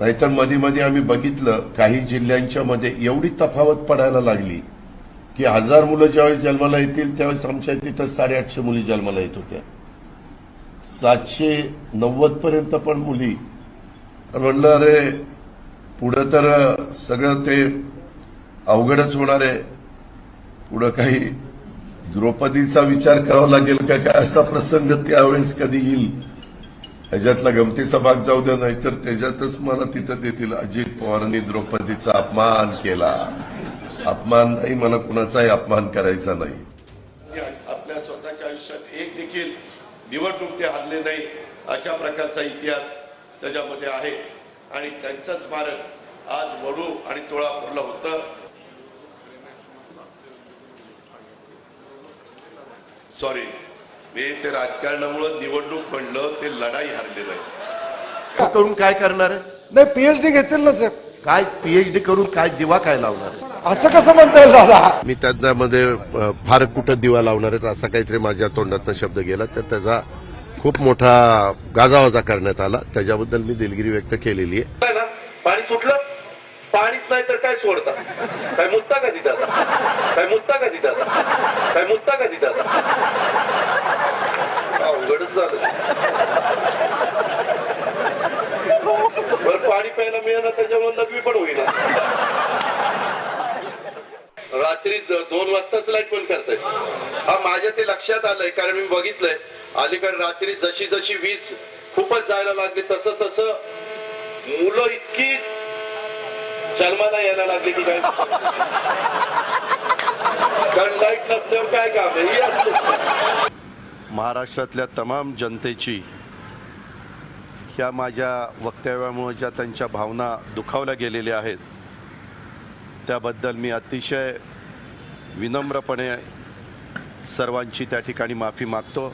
नाहीतरमध्ये मध्ये आम्ही बघितलं काही जिल्ह्यांच्या मध्ये एवढी तफावत पडायला लागली की हजार मुलं ज्यावेळेस जन्माला येतील त्यावेळेस आमच्या तिथं साडेआठशे मुली जन्माला येत होत्या. सातशे नव्वद पर्यंत पण मुली. म्हणलं अरे पुढं तर सगळं ते अवघडच होणार आहे. पुढं काही द्रौपदीचा विचार करावा लागेल का? काय असा प्रसंग त्यावेळेस कधी येईल? ह्याच्यातला गमतीचा भाग जाऊ द्या नाहीतर त्याच्यातच मला तिथं देतील. अजित पवारांनी द्रौपदीचा अपमान केला. अपमान नाही मला कुणाचाही अपमान करायचा नाही. आपल्या स्वतःच्या आयुष्यात एक देखील निवडणूक ते हरले नाही अशा प्रकारचा इतिहास त्याच्यामध्ये आहे. आणि त्यांचं स्मारक आज वडू आणि तुळापूरला होतं. सॉरी मी ते राजकारणामुळे निवडणूक म्हणलं ते लढाई हरले नाही करून काय करणार? आहे नाही पीएचडी घेतील ना साहेब. काय पीएचडी करून काय दिवा काय लावणार? आहे? असं कसं म्हणता येईल दादा? मी त्यामध्ये अ, फार कुठं दिवा लावणार आहेत असा काहीतरी माझ्या तोंडातनं शब्द गेला तर त्याचा खूप मोठा गाजावाजा करण्यात आला. त्याच्याबद्दल मी दिलगिरी व्यक्त केलेली आहे. पाणी सुटलं? पाणीच नाही तर काय सोडता? काय मुत्ता का तिथं काय मुत्ता का तिथं काय मुत्ता का तिथं अवघडच झालं. बरं पाणी प्यायला मिळेना त्याच्यामुळे लघवी पण होईना. रात्री दोन वाजताच लाइट बंद करताय. हा माझ्या ते लक्षात आलंय कारण मी बघितलंय. अलीकडे रात्री जशी जशी वीज खूपच जायला लागली तसं तसं मुलं इतकी जन्माला यायला लागली की काय? कारण लाइट नसल्यावर काय काम आहे? महाराष्ट्रातल्या तमाम जनतेची ह्या माझ्या वक्तव्यामुळे ज्या त्यांच्या भावना दुखावल्या गेलेल्या आहेत त्याबद्दल मी अतिशय विनम्रपणे सर्वांची त्या ठिकाणी माफी मागतो.